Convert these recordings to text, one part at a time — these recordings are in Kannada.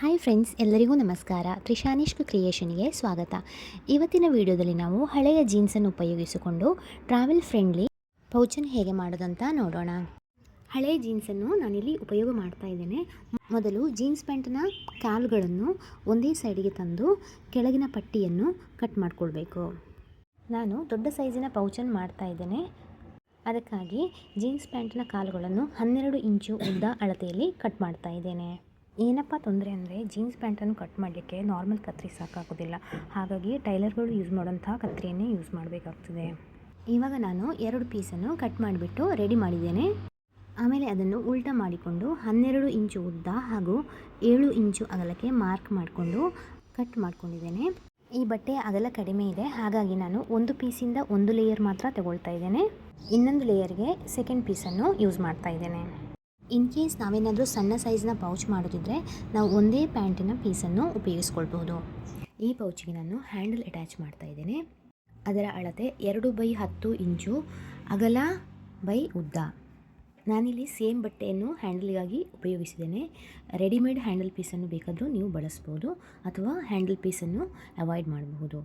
ಹಾಯ್ ಫ್ರೆಂಡ್ಸ್ ಎಲ್ಲರಿಗೂ ನಮಸ್ಕಾರ. ತ್ರಿಶಾನಿಷ್ಕ್ ಕ್ರಿಯೇಷನ್ಗೆ ಸ್ವಾಗತ. ಇವತ್ತಿನ ವಿಡಿಯೋದಲ್ಲಿ ನಾವು ಹಳೆಯ ಜೀನ್ಸನ್ನು ಉಪಯೋಗಿಸಿಕೊಂಡು ಟ್ರಾವೆಲ್ ಫ್ರೆಂಡ್ಲಿ ಪೌಚನ್ನು ಹೇಗೆ ಮಾಡೋದಂತ ನೋಡೋಣ. ಹಳೆಯ ಜೀನ್ಸನ್ನು ನಾನಿಲ್ಲಿ ಉಪಯೋಗ ಮಾಡ್ತಾ ಇದ್ದೇನೆ. ಮೊದಲು ಜೀನ್ಸ್ ಪ್ಯಾಂಟ್ನ ಕಾಲುಗಳನ್ನು ಒಂದೇ ಸೈಡಿಗೆ ತಂದು ಕೆಳಗಿನ ಪಟ್ಟಿಯನ್ನು ಕಟ್ ಮಾಡಿಕೊಳ್ಬೇಕು. ನಾನು ದೊಡ್ಡ ಸೈಜಿನ ಪೌಚನ್ನು ಮಾಡ್ತಾ ಇದ್ದೇನೆ. ಅದಕ್ಕಾಗಿ ಜೀನ್ಸ್ ಪ್ಯಾಂಟ್ನ ಕಾಲುಗಳನ್ನು ಹನ್ನೆರಡು ಇಂಚು ಉದ್ದ ಅಳತೆಯಲ್ಲಿ ಕಟ್ ಮಾಡ್ತಾ ಇದ್ದೇನೆ. ಏನಪ್ಪ ತೊಂದರೆ ಅಂದರೆ ಜೀನ್ಸ್ ಪ್ಯಾಂಟನ್ನು ಕಟ್ ಮಾಡಲಿಕ್ಕೆ ನಾರ್ಮಲ್ ಕತ್ರಿ ಸಾಕಾಗೋದಿಲ್ಲ. ಹಾಗಾಗಿ ಟೈಲರ್ಗಳು ಯೂಸ್ ಮಾಡೋಂಥ ಕತ್ರಿಯನ್ನೇ ಯೂಸ್ ಮಾಡಬೇಕಾಗ್ತದೆ. ಇವಾಗ ನಾನು ಎರಡು ಪೀಸನ್ನು ಕಟ್ ಮಾಡಿಬಿಟ್ಟು ರೆಡಿ ಮಾಡಿದ್ದೇನೆ. ಆಮೇಲೆ ಅದನ್ನು ಉಲ್ಟ ಮಾಡಿಕೊಂಡು ಹನ್ನೆರಡು ಇಂಚು ಉದ್ದ ಹಾಗೂ ಏಳು ಇಂಚು ಅಗಲಕ್ಕೆ ಮಾರ್ಕ್ ಮಾಡಿಕೊಂಡು ಕಟ್ ಮಾಡ್ಕೊಂಡಿದ್ದೇನೆ. ಈ ಬಟ್ಟೆ ಅಗಲ ಕಡಿಮೆ ಇದೆ. ಹಾಗಾಗಿ ನಾನು ಒಂದು ಪೀಸಿಂದ ಒಂದು ಲೇಯರ್ ಮಾತ್ರ ತಗೊಳ್ತಾ ಇದ್ದೇನೆ. ಇನ್ನೊಂದು ಲೇಯರ್ಗೆ ಸೆಕೆಂಡ್ ಪೀಸನ್ನು ಯೂಸ್ ಮಾಡ್ತಾ ಇದ್ದೇನೆ. ಇನ್ ಕೇಸ್ ನಾವೇನಾದರೂ ಸಣ್ಣ ಸೈಜ್ನ ಪೌಚ್ ಮಾಡೋದಿದ್ರೆ ನಾವು ಒಂದೇ ಪ್ಯಾಂಟಿನ ಪೀಸನ್ನು ಉಪಯೋಗಿಸ್ಕೊಳ್ಬೋದು ಈ ಪೌಚಿಗೆ ನಾನು ಹ್ಯಾಂಡಲ್ ಅಟ್ಯಾಚ್ ಮಾಡ್ತಾ ಇದ್ದೇನೆ. ಅದರ ಅಳತೆ ಎರಡು ಬೈ ಹತ್ತು ಇಂಚು, ಅಗಲ ಬೈ ಉದ್ದ. ನಾನಿಲ್ಲಿ ಸೇಮ್ ಬಟ್ಟೆಯನ್ನು ಹ್ಯಾಂಡಲ್ಗಾಗಿ ಉಪಯೋಗಿಸಿದ್ದೇನೆ. ರೆಡಿಮೇಡ್ ಹ್ಯಾಂಡಲ್ ಪೀಸನ್ನು ಬೇಕಾದರೂ ನೀವು ಬಳಸ್ಬೋದು ಅಥವಾ ಹ್ಯಾಂಡಲ್ ಪೀಸನ್ನು ಅವಾಯ್ಡ್ ಮಾಡಬಹುದು.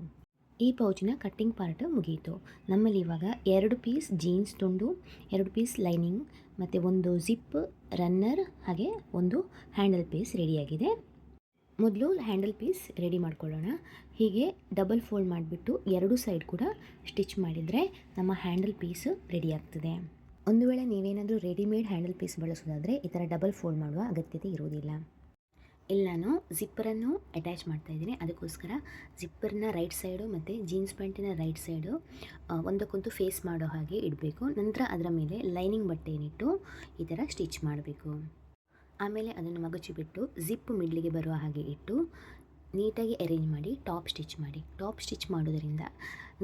ಈ ಪೌಚಿನ ಕಟ್ಟಿಂಗ್ ಪಾರ್ಟ್ ಮುಗಿಯಿತು ನಮ್ಮಲ್ಲಿ ಇವಾಗ ಎರಡು ಪೀಸ್ ಜೀನ್ಸ್ ತುಂಡು, ಎರಡು ಪೀಸ್ ಲೈನಿಂಗ್ ಮತ್ತು ಒಂದು ಜಿಪ್ ರನ್ನರ್ ಹಾಗೆ ಒಂದು ಹ್ಯಾಂಡಲ್ ಪೀಸ್ ರೆಡಿಯಾಗಿದೆ ಮೊದಲು ಹ್ಯಾಂಡಲ್ ಪೀಸ್ ರೆಡಿ ಮಾಡ್ಕೊಳ್ಳೋಣ. ಹೀಗೆ ಡಬಲ್ ಫೋಲ್ಡ್ ಮಾಡಿಬಿಟ್ಟು ಎರಡು ಸೈಡ್ ಕೂಡ ಸ್ಟಿಚ್ ಮಾಡಿದರೆ ನಮ್ಮ ಹ್ಯಾಂಡಲ್ ಪೀಸ್ ರೆಡಿ ಆಗ್ತದೆ. ಒಂದು ವೇಳೆ ನೀವೇನಾದರೂ ರೆಡಿಮೇಡ್ ಹ್ಯಾಂಡಲ್ ಪೀಸ್ ಬಳಸೋದಾದರೆ ಈ ಥರ ಡಬಲ್ ಫೋಲ್ಡ್ ಮಾಡುವ ಅಗತ್ಯತೆ ಇರುವುದಿಲ್ಲ. ಇಲ್ಲಿ ನಾನು ಜಿಪ್ಪರನ್ನು ಅಟ್ಯಾಚ್ ಮಾಡ್ತಾ ಇದ್ದೀನಿ. ಅದಕ್ಕೋಸ್ಕರ ಜಿಪ್ಪರ್ನ ರೈಟ್ ಸೈಡು ಮತ್ತು ಜೀನ್ಸ್ ಪ್ಯಾಂಟಿನ ರೈಟ್ ಸೈಡು ಒಂದಕ್ಕೊಂದು ಫೇಸ್ ಮಾಡೋ ಹಾಗೆ ಇಡಬೇಕು. ನಂತರ ಅದರ ಮೇಲೆ ಲೈನಿಂಗ್ ಬಟ್ಟೆಯನ್ನಿಟ್ಟು ಈ ಥರ ಸ್ಟಿಚ್ ಮಾಡಬೇಕು. ಆಮೇಲೆ ಅದನ್ನು ಮಗಚಿಬಿಟ್ಟು ಜಿಪ್ ಮಿಡ್ಲಿಗೆ ಬರುವ ಹಾಗೆ ಇಟ್ಟು ನೀಟಾಗಿ ಅರೇಂಜ್ ಮಾಡಿ ಟಾಪ್ ಸ್ಟಿಚ್ ಮಾಡಿ. ಟಾಪ್ ಸ್ಟಿಚ್ ಮಾಡೋದರಿಂದ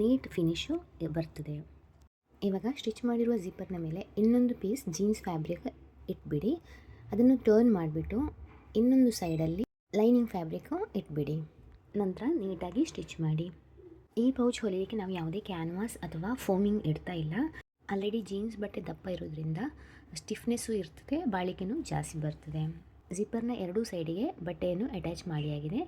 ನೀಟ್ ಫಿನಿಶು ಬರ್ತದೆ. ಇವಾಗ ಸ್ಟಿಚ್ ಮಾಡಿರುವ ಜಿಪ್ಪರ್ನ ಮೇಲೆ ಇನ್ನೊಂದು ಪೀಸ್ ಜೀನ್ಸ್ ಫ್ಯಾಬ್ರಿಕ್ ಇಟ್ಬಿಡಿ. ಅದನ್ನು ಟರ್ನ್ ಮಾಡಿಬಿಟ್ಟು ಇನ್ನೊಂದು ಸೈಡಲ್ಲಿ ಲೈನಿಂಗ್ ಫ್ಯಾಬ್ರಿಕ್ಕು ಇಟ್ಬಿಡಿ. ನಂತರ ನೀಟಾಗಿ ಸ್ಟಿಚ್ ಮಾಡಿ. ಈ ಪೌಚ್ ಹೊಲಿಯೋಕ್ಕೆ ನಾವು ಯಾವುದೇ ಕ್ಯಾನ್ವಾಸ್ ಅಥವಾ ಫೋಮಿಂಗ್ ಇಡ್ತಾ ಇಲ್ಲ. ಆಲ್ರೆಡಿ ಜೀನ್ಸ್ ಬಟ್ಟೆ ದಪ್ಪ ಇರೋದ್ರಿಂದ ಸ್ಟಿಫ್ನೆಸ್ಸು ಇರ್ತದೆ, ಬಾಳಿಕೆನೂ ಜಾಸ್ತಿ ಬರ್ತದೆ. ಜಿಪ್ಪರ್ನ ಎರಡೂ ಸೈಡಿಗೆ ಬಟ್ಟೆಯನ್ನು ಅಟ್ಯಾಚ್ ಮಾಡಿಯಾಗಿದೆ.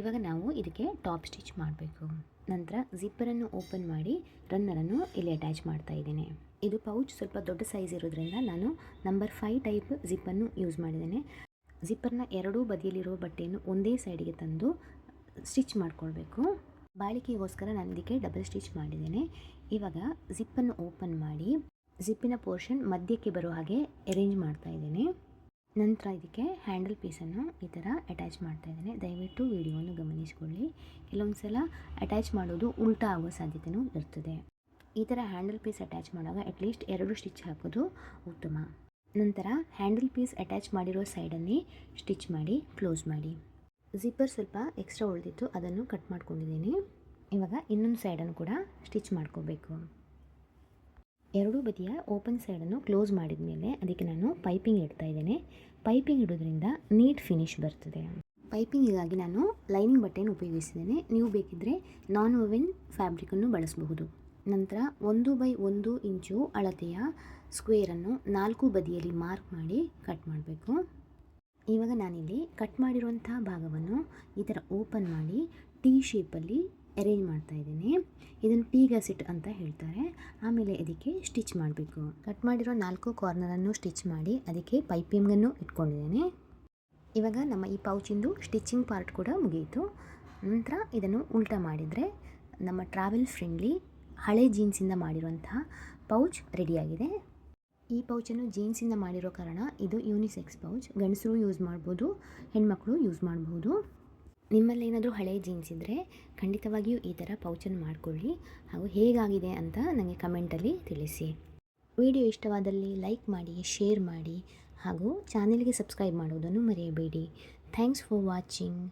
ಇವಾಗ ನಾವು ಇದಕ್ಕೆ ಟಾಪ್ ಸ್ಟಿಚ್ ಮಾಡಬೇಕು. ನಂತರ ಜಿಪ್ಪರನ್ನು ಓಪನ್ ಮಾಡಿ ರನ್ನರನ್ನು ಇಲ್ಲಿ ಅಟ್ಯಾಚ್ ಮಾಡ್ತಾ ಇದ್ದೇನೆ. ಇದು ಪೌಚ್ ಸ್ವಲ್ಪ ದೊಡ್ಡ ಸೈಜ್ ಇರೋದ್ರಿಂದ ನಾನು ನಂಬರ್ ಫೈವ್ ಟೈಪ್ ಜಿಪ್ಪನ್ನು ಯೂಸ್ ಮಾಡಿದ್ದೇನೆ. ಜಿಪ್ಪರ್ನ ಎರಡೂ ಬದಿಯಲ್ಲಿರುವ ಬಟ್ಟೆಯನ್ನು ಒಂದೇ ಸೈಡಿಗೆ ತಂದು ಸ್ಟಿಚ್ ಮಾಡಿಕೊಳ್ಬೇಕು. ಬಾಳಿಕೆಗೋಸ್ಕರ ನಾನು ಇದಕ್ಕೆ ಡಬಲ್ ಸ್ಟಿಚ್ ಮಾಡಿದ್ದೇನೆ. ಇವಾಗ ಜಿಪ್ಪನ್ನು ಓಪನ್ ಮಾಡಿ ಜಿಪ್ಪಿನ ಪೋರ್ಷನ್ ಮಧ್ಯಕ್ಕೆ ಬರೋ ಹಾಗೆ ಅರೇಂಜ್ ಮಾಡ್ತಾ ಇದ್ದೇನೆ. ನಂತರ ಇದಕ್ಕೆ ಹ್ಯಾಂಡಲ್ ಪೀಸನ್ನು ಈ ಥರ ಅಟ್ಯಾಚ್ ಮಾಡ್ತಾ ಇದ್ದೇನೆ. ದಯವಿಟ್ಟು ವಿಡಿಯೋವನ್ನು ಗಮನಿಸಿಕೊಳ್ಳಿ. ಕೆಲವೊಂದು ಸಲ ಅಟ್ಯಾಚ್ ಮಾಡೋದು ಉಲ್ಟಾ ಆಗುವ ಸಾಧ್ಯತೆಯೂ ಇರ್ತದೆ. ಈ ಥರ ಹ್ಯಾಂಡಲ್ ಪೀಸ್ ಅಟ್ಯಾಚ್ ಮಾಡುವಾಗ ಅಟ್ಲೀಸ್ಟ್ ಎರಡು ಸ್ಟಿಚ್ ಹಾಕೋದು ಉತ್ತಮ. ನಂತರ ಹ್ಯಾಂಡಲ್ ಪೀಸ್ ಅಟ್ಯಾಚ್ ಮಾಡಿರೋ ಸೈಡನ್ನೇ ಸ್ಟಿಚ್ ಮಾಡಿ, ಕ್ಲೋಸ್ ಮಾಡಿ. ಜಿಪ್ಪರ್ ಸ್ವಲ್ಪ ಎಕ್ಸ್ಟ್ರಾ ಉಳಿದಿತ್ತು, ಅದನ್ನು ಕಟ್ ಮಾಡ್ಕೊಂಡಿದ್ದೀನಿ. ಇವಾಗ ಇನ್ನೊಂದು ಸೈಡನ್ನು ಕೂಡ ಸ್ಟಿಚ್ ಮಾಡ್ಕೋಬೇಕು. ಎರಡೂ ಬದಿಯ ಓಪನ್ ಸೈಡನ್ನು ಕ್ಲೋಸ್ ಮಾಡಿದ ಮೇಲೆ ಅದಕ್ಕೆ ನಾನು ಪೈಪಿಂಗ್ ಇಡ್ತಾ ಇದ್ದೇನೆ. ಪೈಪಿಂಗ್ ಇಡೋದ್ರಿಂದ ನೀಟ್ ಫಿನಿಶ್ ಬರ್ತದೆ. ಪೈಪಿಂಗಿಗಾಗಿ ನಾನು ಲೈನಿಂಗ್ ಬಟ್ಟೆಯನ್ನು ಉಪಯೋಗಿಸಿದ್ದೇನೆ. ನೀವು ಬೇಕಿದ್ದರೆ ನಾನ್ ಓವೆನ್ ಫ್ಯಾಬ್ರಿಕನ್ನು ಬಳಸಬಹುದು. ನಂತರ ಒಂದು ಬೈ ಒಂದು ಇಂಚು ಅಳತೆಯ ಸ್ಕ್ವೇರನ್ನು ನಾಲ್ಕು ಬದಿಯಲ್ಲಿ ಮಾರ್ಕ್ ಮಾಡಿ ಕಟ್ ಮಾಡಬೇಕು. ಇವಾಗ ನಾನಿಲ್ಲಿ ಕಟ್ ಮಾಡಿರುವಂಥ ಭಾಗವನ್ನು ಈ ಥರ ಓಪನ್ ಮಾಡಿ ಟಿ ಶೇಪಲ್ಲಿ ಅರೇಂಜ್ ಮಾಡ್ತಾ ಇದ್ದೀನಿ. ಇದನ್ನು ಟೀ ಗಸಿಟ್ ಅಂತ ಹೇಳ್ತಾರೆ. ಆಮೇಲೆ ಇದಕ್ಕೆ ಸ್ಟಿಚ್ ಮಾಡಬೇಕು. ಕಟ್ ಮಾಡಿರೋ ನಾಲ್ಕು ಕಾರ್ನರನ್ನು ಸ್ಟಿಚ್ ಮಾಡಿ ಅದಕ್ಕೆ ಪೈಪಿಂಗನ್ನು ಇಟ್ಕೊಂಡಿದ್ದೇನೆ. ಇವಾಗ ನಮ್ಮ ಈ ಪೌಚಿಂದು ಸ್ಟಿಚಿಂಗ್ ಪಾರ್ಟ್ ಕೂಡ ಮುಗಿಯಿತು. ನಂತರ ಇದನ್ನು ಉಲ್ಟಾ ಮಾಡಿದರೆ ನಮ್ಮ ಟ್ರಾವೆಲ್ ಫ್ರೆಂಡ್ಲಿ ಹಳೆ ಜೀನ್ಸಿಂದ ಮಾಡಿರುವಂತಹ ಪೌಚ್ ರೆಡಿಯಾಗಿದೆ ಈ ಪೌಚನ್ನು ಜೀನ್ಸಿಂದ ಮಾಡಿರೋ ಕಾರಣ ಇದು ಯೂನಿಸೆಕ್ಸ್ ಪೌಚ್. ಗಂಡಸರು ಯೂಸ್ ಮಾಡ್ಬೋದು, ಹೆಣ್ಮಕ್ಳು ಯೂಸ್ ಮಾಡ್ಬೋದು. ನಿಮ್ಮಲ್ಲಿ ಏನಾದರೂ ಹಳೆಯ ಜೀನ್ಸ್ ಇದ್ದರೆ ಖಂಡಿತವಾಗಿಯೂ ಈ ಥರ ಪೌಚನ್ನು ಮಾಡಿಕೊಳ್ಳಿ. ಹಾಗೂ ಹೇಗಾಗಿದೆ ಅಂತ ನನಗೆ ಕಮೆಂಟಲ್ಲಿ ತಿಳಿಸಿ. ವಿಡಿಯೋ ಇಷ್ಟವಾದಲ್ಲಿ ಲೈಕ್ ಮಾಡಿ, ಶೇರ್ ಮಾಡಿ ಹಾಗೂ ಚಾನೆಲ್ಗೆ ಸಬ್ಸ್ಕ್ರೈಬ್ ಮಾಡೋದನ್ನು ಮರೆಯಬೇಡಿ. Thanks for watching